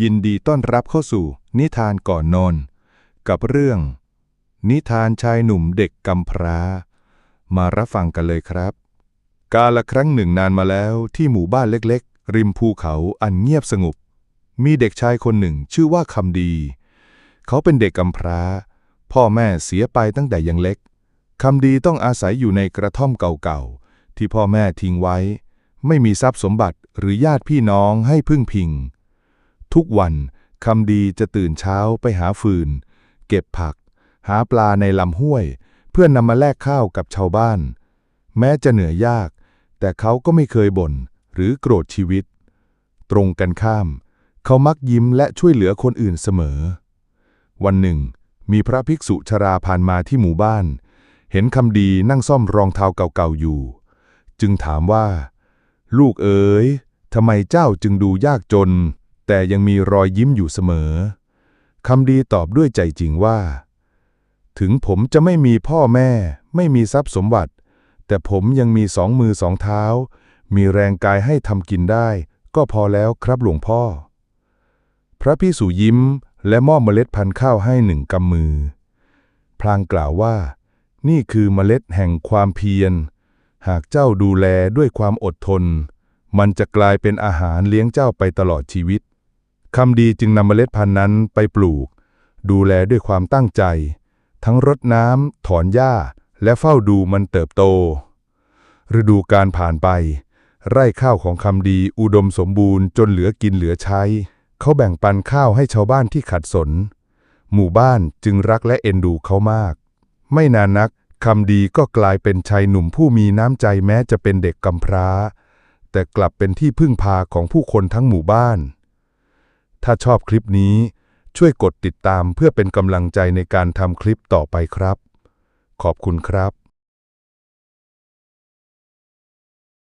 ยินดีต้อนรับเข้าสู่ นิทานก่อนนอน กับเรื่อง นิทานชายหนุ่มเด็กกำพร้า มารับฟังกันเลยครับ กาละครั้งหนึ่งนานมาแล้วที่หมู่บ้านเล็กๆ ริมภูเขาอันเงียบสงบ มีเด็กชายคนหนึ่งชื่อว่าคำดี เขาเป็นเด็กกำพร้า พ่อแม่เสียไปตั้งแต่ยังเล็กคำดีต้องอาศัยอยู่ในกระท่อมเก่าๆ ที่พ่อแม่ทิ้งไว้ ไม่มีทรัพย์สมบัติหรือญาติพี่น้องให้พึ่งพิง ทุกวันคำดีจะตื่นเช้าไปหาฟืน เก็บผัก หาปลาในลำห้วย เพื่อนนำมาแลกข้าวกับชาวบ้าน แม้จะเหนื่อยยาก แต่เขาก็ไม่เคยบ่นหรือโกรธชีวิต ตรงกันข้าม เขามักยิ้มและช่วยเหลือคนอื่นเสมอ วันหนึ่ง มีพระภิกษุชราผ่านมาที่หมู่บ้าน เห็นคำดีนั่งซ่อมรองเท้าเก่าๆอยู่ จึงถามว่า ลูกเอ๋ยทำไมเจ้าจึงดูยากจน แต่ยังมีรอยยิ้มอยู่เสมอ คำดีตอบด้วยใจจริงว่า ถึงผมจะไม่มีพ่อแม่ ไม่มีทรัพย์สมบัติ แต่ผมยังมีสองมือสองเท้า มีแรงกายให้ทำกินได้ ก็พอแล้วครับหลวงพ่อ พระพิสุยิ้มและมอบเมล็ดพันธุ์ข้าวให้หนึ่งกำมือ พลางกล่าวว่า นี่คือเมล็ดแห่งความเพียร หากเจ้าดูแลด้วยความอดทน มันจะกลายเป็นอาหารเลี้ยงเจ้าไปตลอดชีวิต คำดีจึงนำเมล็ดพันธุ์นั้นไปปลูก ดูแลด้วยความตั้งใจ ทั้งรดน้ำถอนหญ้า และเฝ้าดูมันเติบโต ฤดูการผ่านไป ไร่ข้าวของคำดีอุดมสมบูรณ์จนเหลือกินเหลือใช้ เขาแบ่งปันข้าวให้ชาวบ้านที่ขัดสน หมู่บ้านจึงรักและเอ็นดูเขามาก ไม่นานนักคำดีก็กลายเป็นชายหนุ่มผู้มีน้ำใจแม้จะเป็นเด็กกำพร้า แต่กลับเป็นที่พึ่งพาของผู้คนทั้งหมู่บ้าน ถ้าชอบคลิปนี้ ช่วยกดติดตามเพื่อเป็นกำลังใจในการทำคลิปต่อไปครับ ขอบคุณครับ